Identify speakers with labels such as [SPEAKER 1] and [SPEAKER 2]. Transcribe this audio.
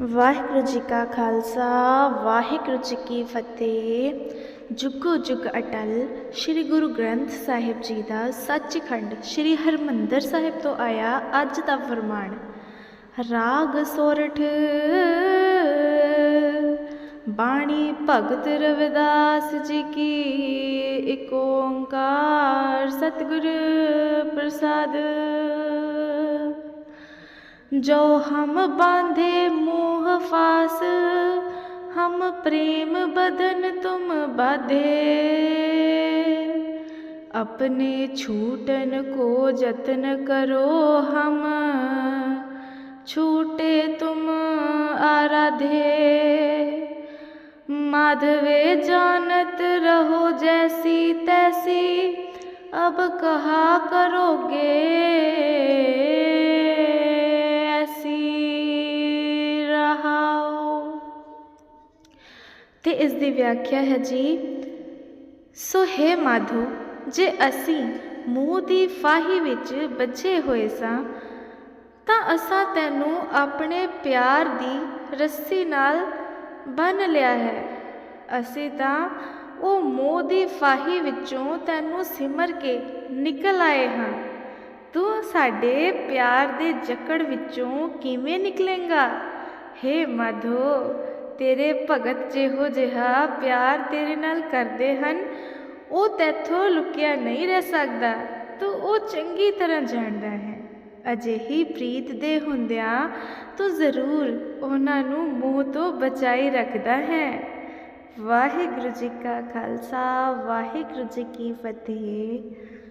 [SPEAKER 1] ਵਾਹਿਗੁਰੂ ਜੀ ਕਾ ਖਾਲਸਾ, ਵਾਹਿਗੁਰੂ ਜੀ ਕੀ ਫਤਿਹ। ਜੁਗੋ ਜੁਗ ਅਟਲ, ਸ੍ਰੀ ਗੁਰੂ ਗ੍ਰੰਥ ਸਾਹਿਬ ਜੀ ਦਾ ਸੱਚਖੰਡ ਸ੍ਰੀ ਹਰਮੰਦਰ ਸਾਹਿਬ ਤੋਂ ਆਇਆ ਅੱਜ ਦਾ ਫਰਮਾਨ, ਰਾਗ ਸੋਰਠ, ਬਾਣੀ ਭਗਤ ਰਵਿਦਾਸ ਜੀ ਕੀ ਏਕ ਓੰਕਾਰ, ਸਤਿਗੁਰ ਪ੍ਰਸਾਦ। जो हम बांधे मोह फास हम प्रेम बदन तुम बाधे अपने छूटन को जतन करो हम छूटे तुम आराधे माधवे जानत रहो जैसी तैसी अब कहा करोगे ਤੇ ਇਸ ਦੀ ਵਿਆਖਿਆ ਹੈ ਜੀ, ਸੋ ਹੈ ਮਾਧੋ, ਜੇ ਅਸੀਂ ਮੂੰਹ ਦੀ ਫਾਹੀ ਵਿੱਚ ਬੱਝੇ ਹੋਏ ਸਾਂ, ਤਾਂ ਅਸਾਂ ਤੈਨੂੰ ਆਪਣੇ ਪਿਆਰ ਦੀ ਰੱਸੀ ਨਾਲ ਬੰਨ ਲਿਆ ਹੈ। ਅਸੀਂ ਤਾਂ ਉਹ ਮੋਹ ਦੀ ਫਾਹੀ ਵਿੱਚੋਂ ਤੈਨੂੰ ਸਿਮਰ ਕੇ ਨਿਕਲ ਆਏ ਹਾਂ। ਤੂੰ ਸਾਡੇ ਪਿਆਰ ਦੇ ਜਕੜ ਵਿੱਚੋਂ ਕਿਵੇਂ ਨਿਕਲੇਂਗਾ? ਹੇ ਮਾਧੋ ਤੇਰੇ ਭਗਤ ਜਿਹੋ ਜਿਹਾ ਪਿਆਰ ਤੇਰੇ ਨਾਲ ਕਰਦੇ ਹਨ, ਉਹ ਤੇਥੋਂ ਲੁਕਿਆ ਨਹੀਂ ਰਹਿ ਸਕਦਾ, ਤੂੰ ਉਹ ਚੰਗੀ ਤਰ੍ਹਾਂ ਜਾਣਦਾ ਹੈ। ਅਜਿਹੀ ਪ੍ਰੀਤ ਦੇ ਹੁੰਦਿਆਂ ਤੂੰ ਜ਼ਰੂਰ ਉਹਨਾਂ ਨੂੰ ਮੂੰਹ ਤੋਂ ਬਚਾਈ ਰੱਖਦਾ ਹੈ। ਵਾਹਿਗੁਰੂ ਜੀ ਕਾ ਖਾਲਸਾ, ਵਾਹਿਗੁਰੂ ਜੀ ਕੀ ਫਤਿਹ।